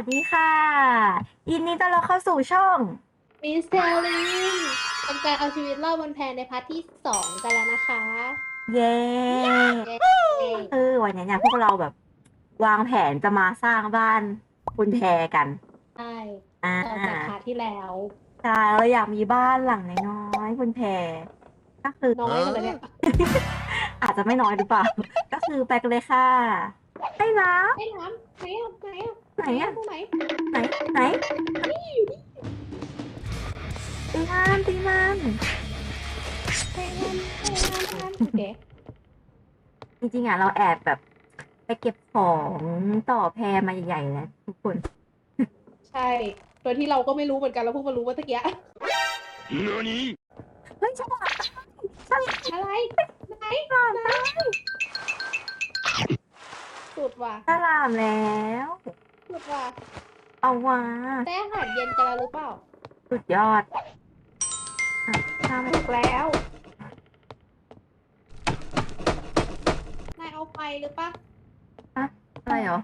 สดีค่ะยินดีต้อนรับเข้าสู่ช่องมิสเตอร์ลินเป็นการเอาชีวิตรอดบนแพในพาร์ทที่สองกันแล้วนะคะเย้เย้เออวันนี้เนี่ยพวกเราแบบ วางแผนจะมาสร้างบ้านบนแพกัน ใช่อ่าต่อจากพาร์ทที่แล้วใช่เราอยากมีบ้านหลังน้อยๆบนแพก็คือน้อยกันเลยเนี่ยอาจจะไม่น้อยหรือเปล่า ก็คือไปกันเลยค่ะได้นะไอ้น้ำไหนอะไหนอะ ไหนอะตรงไหนไหนไหนตีมันตีมันไอ้น้ำไอ้น้ำไอ้น้ำโอเคจริงๆอะเราแอบแบบ ไปเก็บของต่อแพมาใหญ่ๆแล้วทุกคน ใช่ โดยที่เราก็ไม่รู้เหมือนกันเราเพิ่งมารู้ว่าตะกี้何เฮ้ยฉลาดใช่อะไรไหนฉลาดได้สุดว่ะฉลาดแล้ว สุดว่ะเอาว่าได้อาหารเย็นกันแล้วหรือเปล่าสุดยอดอะทำถูกแล้วนายเอาไฟหรือปะอะไรเหรอ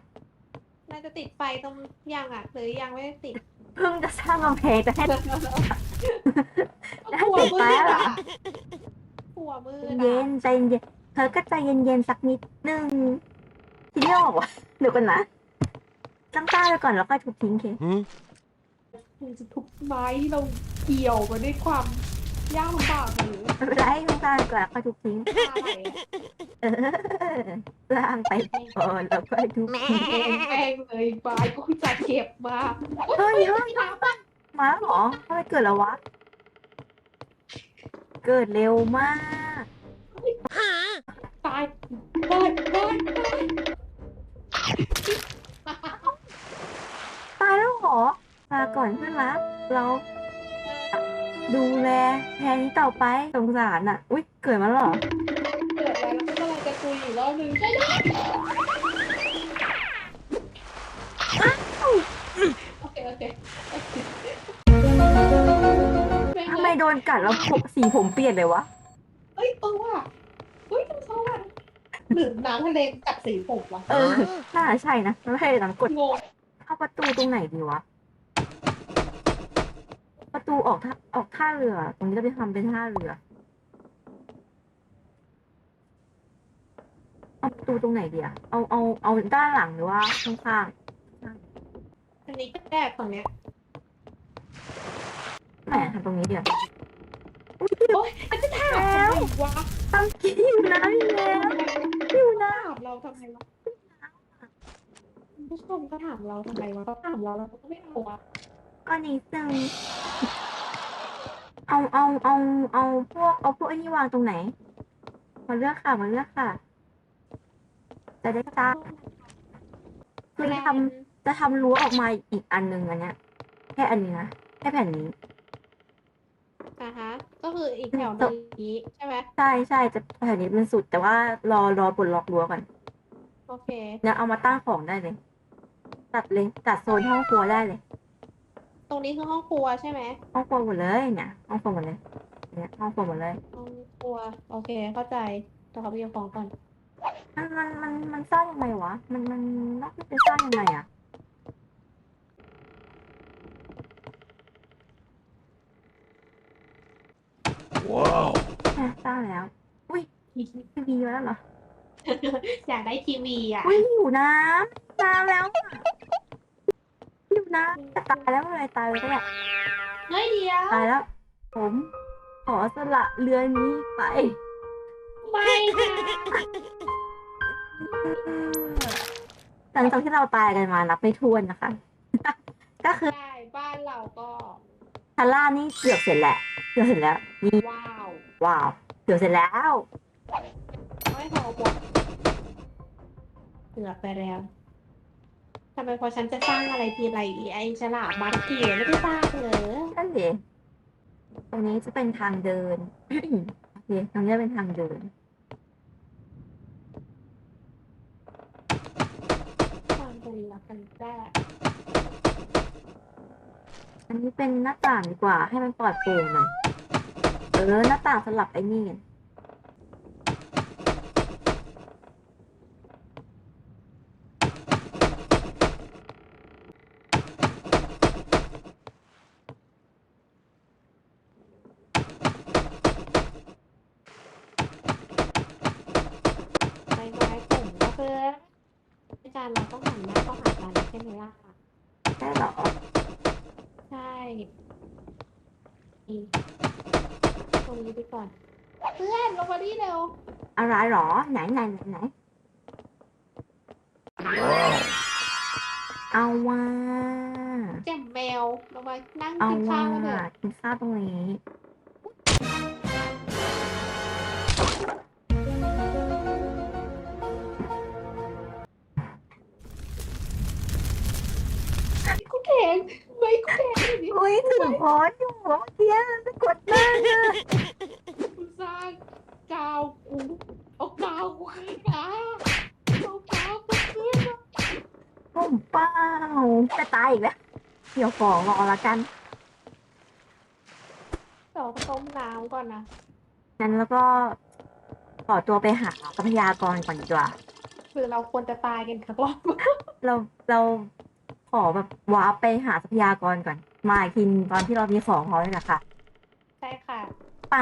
นายจะติดไฟตรงยังอะ หรือยังไม่ได้ติดเพิ่งจะสร้างกำแพงจะให้หัวมืดอะหัวมืดเย็อะนใจเย็นเธอก็ใจเย็นๆสักนิดนึงคิดไม่ออกวะเดี๋ยวกันนะ ตั้งตาไปก่อนแล้วก็ทุบทิ้งเคมันจะทุบไม้ที่เราเกี่ยวมาด้วยความยากลำบากหรือไม่เป็นไรตั้งตาไปก่อนแล้วก็ทุบทิ้งอะไรอะเออสร้างไปก่อนแล้วก็ทุบทิ้งแม่งแม่งเลยไม้ก็จะเก็บมาเฮ้ยเฮ้ยน้ำมันมาแล้วเหรอทำไมเกิดแล้ววะ เกิดเร็วมากตายตายตายตาย แทนนี้ต่อไปสงสารอะ อุ๊ยเกิดมาแล้วเหรอเกิดอะไรแล้วก็กำลังจะคุยอยู่รอบนึงใช่ไหมโอเคโอเคเป็นทำไงไมโดนกัดแล้วผมสีผมเปลี่ยนเลยวะ เอ้ยเออว่ะเฮ้ยมันเขาอะหรือน้ำทะเลกัดสีผมวะเออน่าจะใช่นะไม่ใช่น้ำกดงงเข้าประตูตรงไหนดีวะประ ตูออกท่าออกท่าเรือ ตรงนี้จะไปทำเป็นท่าเรือเอาประตูตรงไหนดีอะเอาเอาเอาด้านหลังหรือว่าข้างอันนี้ก็แรกฝั่งเนี้ยๆแหมทำตรงนี้เดี๋ยวโอ๊ยมันจะถามทำไมวะทำกินอยู่นะพี่แล้วอยู่นะถามเราทำไมวะคุณผู้ชมก็ถามเราทำไมวะเขาถามเราเราก็ไม่เอาวะก็นิดนึง เอาเอาเอาเอาพวกเอาพวกไอ้นี่วางตรงไหนมาเลือกค่ะมาเลือกค่ะ จะได้จ้าคือทำจะทำรั้วออกมาอีกอันหนึ่งอันเนี้ยแค่อันนี้นะแค่แผ่นนี้อ่าฮะ ก็คืออีกแถวหนึงนี้ใช่ไหมใช่ใช่จะแผ่นนี้เป็นสุด แต่ว่ารอรอปลดล็อกรั้วก่อนโอเค เนี่ยเอามาตั้งของได้เลย ตัดเลยตัดโซนห้องครัวได้เลย ตรงนี้คือห้องครัวใช่ไหมห้องครัวหมดเลยเนี่ยห้องครัวหมดเลยเนี่ยห้องครัวหมดเลยห้องครัว โอเค เข้าใจแต่เขาไปเอาของก่อนมันมันมันมันสร้างยังไงวะ มันมันต้องไปสร้างยังไงอะว้าวอะสร้างแล้ว อุ้ยทีวีมาแล้วเหรอ อยากได้ทีวีอะอุ้ยหิวน้ำน้ำแล้วอะหิว น้ำจะตายแล้วเมื่อไหรตายเลยก็ได้เฮ้ยเดียวตายแล้ว ผม ขอสละเรือนี้ไปไม่นะหลังจากที่เราตายกันมานับไม่ถ้วนนะคะ ก็คือได้บ้านเราก็ชั้นล่างนี่เกือบเสร็จแล้วเกือบเสร็จแล้วนี่ว้าวว้าวเกือบเสร็จแล้วไม่พอหมดเกือบไปแล้ว ทำไมพอฉันจะสร้างอะไรทีไรไอ้ฉลามบัตทีไม่ได้สร้างเลยนั่นสิตรงนี้จะเป็นทางเดิน โอเค ตรงนี้เป็นทางเดินสร้างตรงนี้แล้วกันได้อันนี้เป็นหน้าต่างดีกว่า ให้มันปลอดโปร่งหน่อย เออ หน้าต่างสลับไอ้นี่ไง กันเราต้องหันหน้าเข้าหากันใช่ไหมล่ะได้เหรอใช่นี่ตรงนี้ไปก่อน เพื่อนลงมาดิเร็วอะไรเหรอ ไหนไหนไหนไหน Wow. เอาว่าแจ่มแมวลงมานั่งเอากินว่าข้าวกันเถอะกินข้าวตรงนี้ งไม่กูแทงดิอุ้ยถือพอสอยู่เมื่อกี้จะกดหน้าอะกูสร้างกาวกูเอากาวกูขึ้นมาเอากาวกูขึ้นมาผมเปล่าจะตายอีกแล้วเดี๋ยวฟ้องรอละกันต่อไปต้มน้ำก่อนนะงั้นแล้วก็ขอตัวไปหาทรัพยากรก่อนดีกว่า คือเราควรจะตายกันครับรอบเราเราข อแบบวาร์ปไปหาทรัพยากรก่อน มาอีกทีตอนที่เรามีของพร้อมเลยนะคะใช่ค่ะ ไป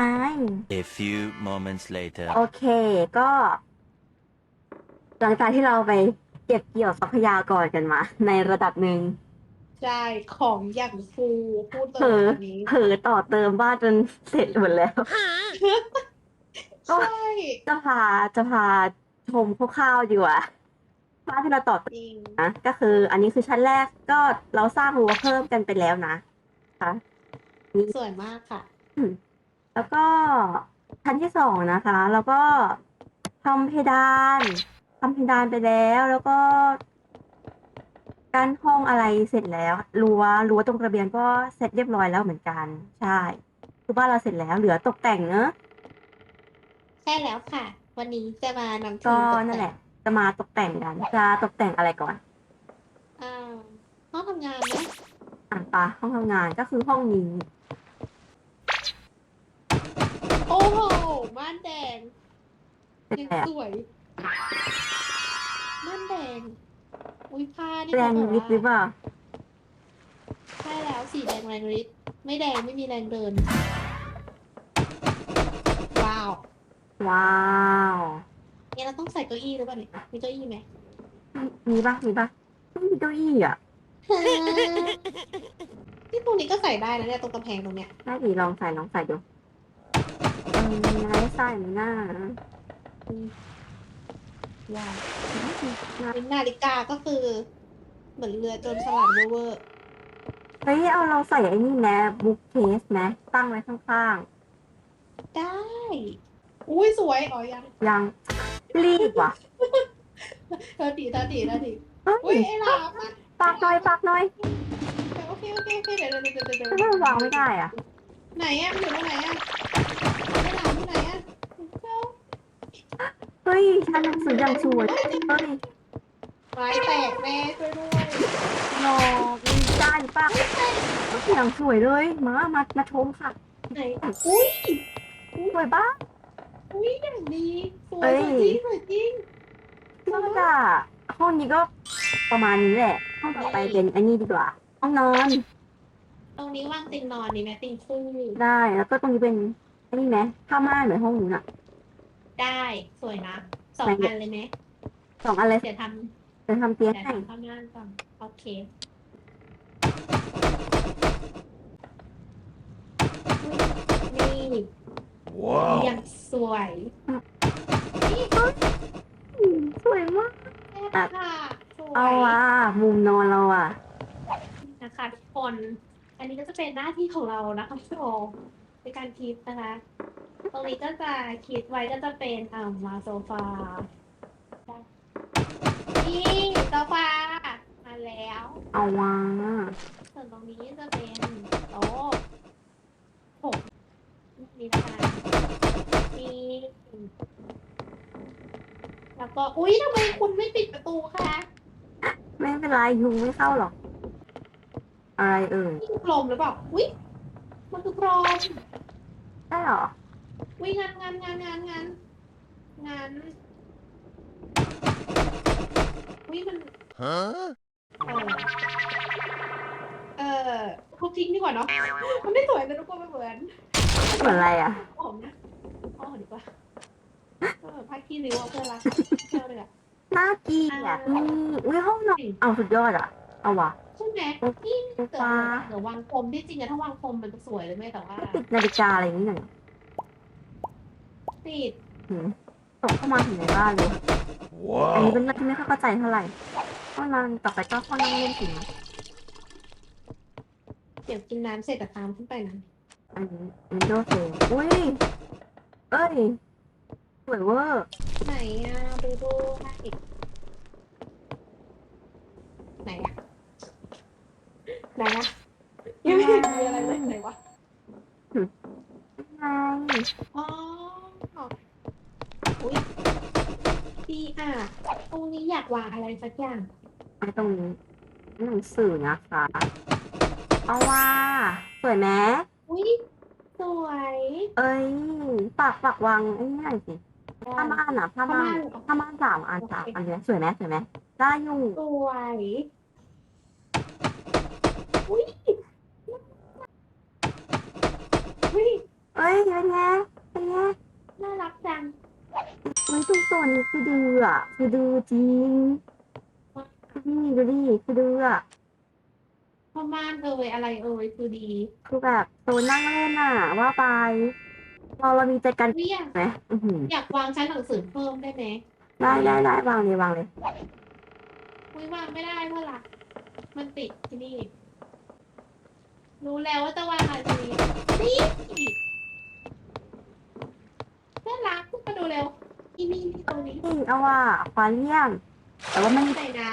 A few moments later. โอเคก็ หลังจากที่เราไปเก็บเกี่ยวทรัพยากรกันมา ในระดับหนึ่งใช่ของอย่างฟูพูดเลเผลยอแบบนี้เผลอต่อเติมบ้านจนเสร็จหมดแล้วก็ใช่ จะพาจะพาชมคร่าวๆดีกว่า บ้านที่เราต่อเติมจริงนะก็คืออันนี้คือชั้นแรกก็เราสร้างรั้วเพิ่มกันไปแล้วนะคะสวยมากค่ะ แล้วก็ชั้นที่สองนะคะ แล้วก็ทำเพดานทำเพดานไปแล้ว แล้วก็กั้นห้องอะไรเสร็จแล้วรั้วรั้วตรงระเบียงก็เสร็จเรียบร้อยแล้วเหมือนกัน ใช่คือบ้านเราเสร็จแล้วเหลือตกแต่งเนอะใช่แล้วค่ะ วันนี้จะมานำทีก็มตกนั่นแหแต่ละง จะมาตกแต่งกันจะตกแต่งอะไรก่อนอ่าห้องทำงานไหมอะปะห้องทำงานก็คือห้องนี้ โอ้โหม่านแดงเป็นยังแบบสวยม่านแดงอุ้ยผ้านี่แรงเขาแบบวิทย์หรือเปว่าล่าใช่แล้วสีแดงแรงฤทธิ์ไม่แดงไม่มีแรงเดิน ว้าว ว้าว เนี่ยเราต้องใส่เก้าอี้หรือเปล่าเนี่ยมีเก้าอี้ไหมมีปะมีปะไม่มีเก้าอี้อะที่ตรงนี้ก็ใส่ได้นะเนี่ยตรงกำแพงตรงเนี้ยได้ดีลองใส่ลองใส่ดูอืมไร้ใส่ไหมหน้าว้าวเป็นนาฬิกาก็คือ เหมือนเรือโจรสลัดเวอร์เฮ้ยเอาเราใส่ไอ้นี่แมบุ๊กเคสไหมตั้งไว้ข้างๆ ได้ อุ้ยสวยอ๋อยังๆยัง รีบว่ะเธอดีเธอดีเธอดีเฮ้อุ้ยยไอ้หลามมันปากหน่อยปากหน่อยโอเคโอเคโอเคเดี๋ยวเดี๋ยวเดี๋ยวเดี๋ยวทำไมมันวางไม่ได้อะไหนอะมันอยู่ตรงไหนอะไอ้หลามอยู่ไหนอะเฮ้ยชั้นหนังสืออย่างสวยเฮ้ยไม้แตกแม่ช่วยด้วยหลอกมีได้หรือเปล่าเสียงสวยเลยมามามาชมค่ะไหนอุ้ยสวยปะ อุ้ยอย่างดีสวเอ้ยยสวยจริงสวยจริง ก็จะห้องนี้ก็ประมาณนี้แหละ ห้องต่อไปเป็นอันนี้ดีกว่า ห้องนอน ตรงนี้วางเตียงนอนดีไหมเตียงคู่ได้ แล้วก็ตรงนี้เป็นอันนี้ไหมผ้าม่านเหมือนห้องนู้นอะได้สวยนะสองไหนอันเลยไหมสองอันเลยเดี๋ยวทจะทำำเตียงเดี๋ยวให้ทำข้างหน้าก่อนโอเคนี่ Wow. อย่างสวยนี่อืมสวยมากแม่ค่ะสวยเอาว่ะมุมนอนเราอะ นะคะทุกคน อันนี้ก็จะเป็นหน้าที่ของเรานะคะพี่โอในการคิดนะคะ ตรงนี้ก็จะคิดไว้ก็จะเป็นอ่ามาโซฟา นี่โซฟา มาแล้ว เอาว่ะส่วนตรงนี้จะเป็นโต๊ะผม นี่นะคะนี่แล้วก็ อุ๊ยทำไมคุณไม่ปิดประตูคะไม่เป็นไรยุงไม่เข้าหรอก อะไรเอ่ยนี่คือพรมหรือเปล่า อุ๊ย มันคือพรมได้เหรออุ๊ยงานงานงานงานงานงานอุ๊ยมัน Huh? เออเออทุบทิ้งดีกว่าเนาะ มันไม่สวยแต่ทุกคนมันเหมือน เหมือนอะไรอะหอมนะเอาหอมดีกว่าเออพักขี้ริ้วเอาเพื่อนรักเพื่อนเลยอะน่าเกลียดอืมอุ้ยห้องนอนเอาสุดยอดอะ เอาวะใช่ไหมนี่เกิดฟ้าเดี๋ยววางพรมที่จริงอะถ้าวางพรมมันจะสวยเลยไหมแต่ว่าติดนาฬิกาอะไรอย่างนี้หน่อยติดหืมตกเข้ามาถึงในบ้านเลยอันนี้ Wow. เป็นเรื่องที่ไม่ค่อยเข้าใจเท่าไหร่ห้องนอนต่อไปก็ห้องนั่งเล่นสินะเดี๋ยวกินน้ำเสร็จแต่ตามขึ้นไปนะ อันนี้วินโดว์เซลอุ้ย เอ้ย สวยเวอร์ไหนอะดูดูให้อีกไหนอะไหนอะยังไม่มีอะไรเลยไหนวะไงอ๋ออุ้ยดีอะตรงนี้อยากวางอะไรสักอย่างไอ้ตรงนี้หนังสือนะคะ เอาว่าสวยไหม วย เอ้ยฝากฝากวางไอ้นี่หน่อยสิผ้าม่านอะผ้าม่านผ้าม่านสามอันสามอันเนี้ยสวยไหมสวยไหมได้อยู่สวยอุ้ยอุ้ยเอ้ยเป็นไงเป็นไงน่ารักจังอุ้ยตรงโซนนี้คือดืออะคือดือจริงนี่ดูดิคือดืออะ พ่อม่านเอ่ยอะไรเอ่ยคือดีคือแบบโซนนั่งเล่นอะ ว่าไปเราเรามีใจกันเรียกไหมอื้อหืออยากวางชั้นหนังสือเพิ่มได้ไหมได้ได้ได้วางเลยวางเลยอุ้ยวางไม่ได้เพราะหลักมันติดที่นี่ รู้แล้วว่าจะวางอะไรดีนี่น่ารักขึ้นมาดูเร็วอีนี่ตรงนี้ นี่เอาว่าอควาเรียมแต่ว่ามันใส่น้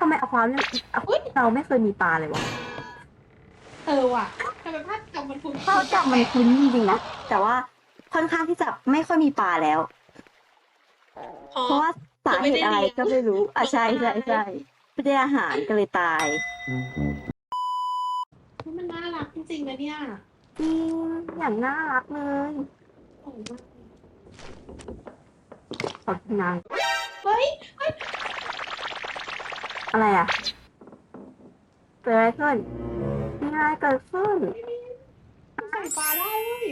ทำไมอควาเรียมเอาเราไม่เคยมีปลาเลยวะำเออว่ะทำไมภาพจำมันคุ้นข้าวจับมันคุ้นจริงๆนะแต่ว่าค่อนข้างที่จะไม่ค่อยมีปลาแล้วพอเพราะว่าสาเหตุอะไรก็ไม่รู้อะใช่ใช่ใช่ไม่ได้อาหารก็เลยตายมันน่ารักจริงๆนะเนี่ยจริงอย่างน่ารักเลยโอ้โหขอบคุณนางเฮ้ย อะไรอ่ะ เกิดอะไรขึ้นมีอะไรเกิดขึ้น ใส่ปลาได้เว้ย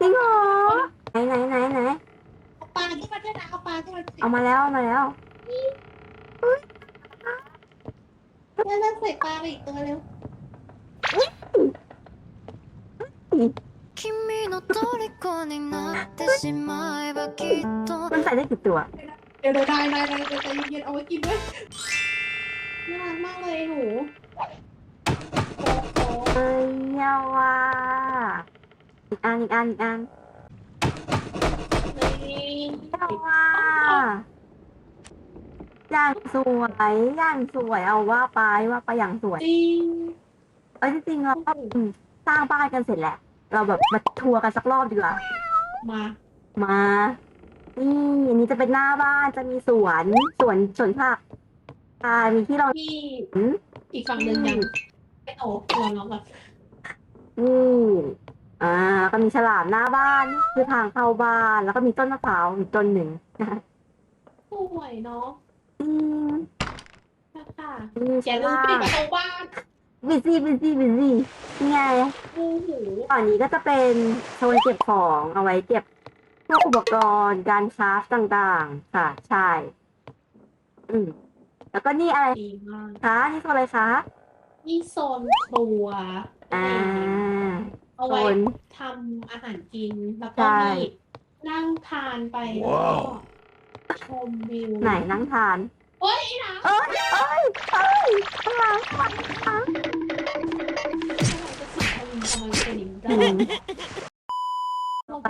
จริงเหรอไหนไหนไหนไหน เอาปลาขึ้นมาด้วยนะเอาปลาขึ้นมาสิ เอามาแล้วเอามาแล้ว แล้วเราใส่ปลาไปอีกตัวเร็ว 君の虜になってしまえばきっと มันใส่ได้กี่ตัว เดี๋ยวเดี๋ยวได้ได้ได้ใจเย็นๆเอาไว้กินด้วย น่ารักมากเลยหนูโอ้โหเอ้ยเยาว่าอีกอันอีกอันอีกอันนี่เยาว่าอย่างสวยอย่างสวยเอาว่าไปว่าไปอย่างสวยจริงเอ้ยจริงๆเราก็อืมสร้างบ้านกันเสร็จแหละ เราแบบมาทัวร์กันสักรอบดีกว่า มามา นี่อันนี้จะเป็นหน้าบ้านจะมีสวน สวนสวนผัก อ่ามีที่เราพี่เห็นอีกฝั่งหนึ่งยังไม่โตรอน้องแบบนี่อ่าแล้วก็มีฉลามหน้าบ้านนี่คือทางเข้าบ้าน แล้วก็มีต้นมะพร้าวอีกต้นหนึ่งนะคะสวยเนาะอืมค่ะนี่อย่าใช่ลืมว่าปิดประตูบ้านบิซี่บิซี่บิซี่นี่ไงโอ้โหฝั่งนี้ก็จะเป็นโซนเก็บของเอาไว้เก็บพวกอุปกรณ์การคราฟต่างๆ ค่ะ ใช่ อืม แล้วก็นี่อะไรดีมากคะนี่โซนอะไรคะนี่โซนครัวอ่าเอาโซไว้น ทำอาหารกิน แล้วก็ใช่มีนั่งทานไปแล้วก็ว้าวชมวิวไหนนั่งทาน เฮ้ยนะเอ้ยเอ้ยเอ้ยข้างหลังข้างหลังทำไมจะสิทำไมเป็นอย่างนี้อืมได้ไป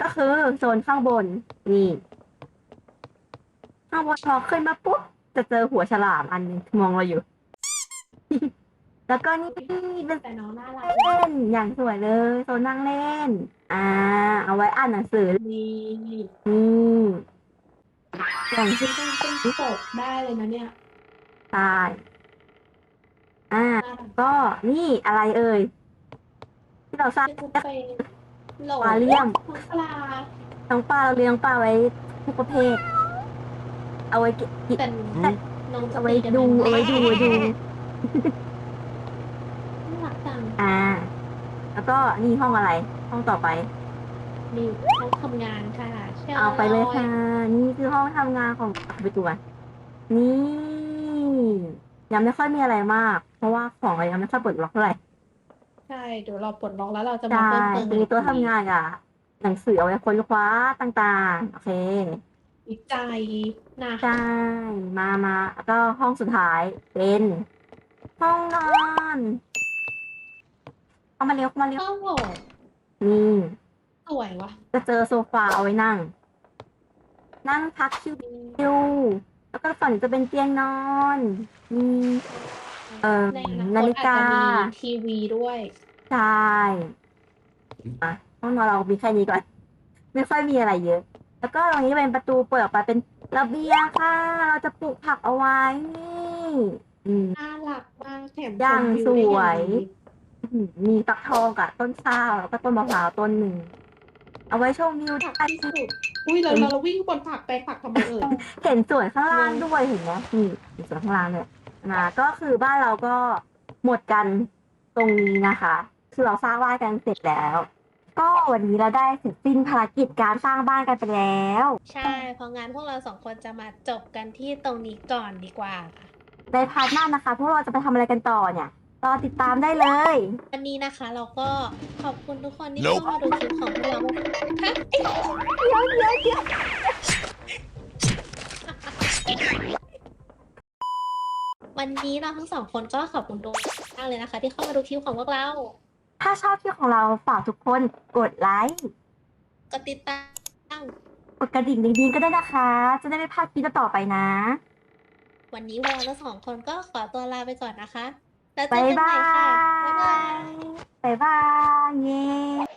ก็คือโซนข้างบน นี่ ข้างบนพอขึ้นมาปุ๊บ จะเจอหัวฉลามอันหนึงมองเราอยู่ แล้วก็นี่เป็นแต่น้องน่ารักเล่นอย่างสวยเลยโซนนั่งเล่น อ่า เอาไว้อ่านหนังสือนี่นี่อย่างที่เป็นเป็นปกได้เลยนะเนี่ยตายอ่าน่ารักก็นี่อะไรเอ่ย ที่เราสร้างจะเป็นโหลวาเลียมของปลาน้องปลาเราเลี้ยงปลาไว้ทุกประเภท เอาไว้กินแต่น้องจะเอาไว้ตีกันดูเอาไว้ดูไว้ดูน่ารักจังอ่า แล้วก็นี่ห้องอะไร ห้องต่อไป นี่ห้องทำงานค่ะชิญเอาไปเลยค่ะ นี่คือห้องทำงานของไปตัวนี่ยังไม่ค่อยมีอะไรมาก เพราะว่าของเรายังไม่ค่อยเปิดล็อกเท่าไหร่ใช่เดี๋ยวเราปลดล็อกแล้วเราจะมาใช่เพิ่มเติมจะมีโต๊ะทำงานอะหนังสือเอาไว้ค้นคว้าต่างๆ โอเค วิจัยนะใช่ มามาแล้วก็ห้องสุดท้ายเป็น ห้องนอนเอามาเร็วเข้ามาเร็วโอ้โหนี่สวยวะจะเจอโซฟาเอาไว้นั่ง นั่งพักชิวๆแล้วก็ฝั่งนี้จะเป็นเตียงนอนมีเอ่อในอนานาคตฬิอาจกาจะมีทีวีด้วย ใช่อะห้องนอนเรามีแค่นี้ก่อน ไม่ค่อยมีอะไรเยอะ แล้วก็ตรงนี้เป็นประตูเปิดออกไปเป็นระเบียงค่ะ เราจะปลูกผักเอาไว้นี่อืม น่ารักมากแถมย่างชมวิวได้สวยอางดีอืมมีฟักทองกับต้นข้าวแล้วก็ต้นมะพร้าวต้นหนึ่ง เอาไว้ชมวิวผักได้ที่สุดอุ้ยเราเราวิ่งบนผักไปผักทำไมเอ่ย เห็นสวนข้างล่างด้วยเห็นไหมนี่เห็นสวนข้างล่างเนี่ยนะก็คือบ้านเราก็หมดกันตรงนี้นะคะ คือเราสร้างบ้านกันเสร็จแล้ว ก็วันนี้เราได้เสร็จสิ้นภารกิจการสร้างบ้านกันไปแล้ว ใช่เพราะงั้นพวกเราสองคนจะมาจบกันที่ตรงนี้ก่อนดีกว่าค่ะในพาร์ทหน้านะคะ พวกเราจะไปทำอะไรกันต่อเนี่ยรอติดตามได้เลย วันนี้นะคะเราก็ขอบคุณทุกคนที่ Nope เข้ามาดูคลิปของพวกเราฮะเดี๋ยวเดี๋ยวเดี๋ยววันนี้เราทั้งสองคนก็ขอบคุณทุกมากเลยนะคะ ที่เข้ามาดูคลิปของพวกเรา ถ้าชอบคลิปของเราฝากทุกคนกดไลค์ กดติดตามกดกระดิ่งดีๆก็ได้นะคะ จะได้ไม่พลาดคลิปต่อๆไปนะ วันนี้พวกเราทั้งสองคนก็ขอตัวลาไปก่อนนะคะ แล้วเจบ๊าอยกันใหบาม่ค่ะ บ๊ายบายยบ๊ายบาย เย้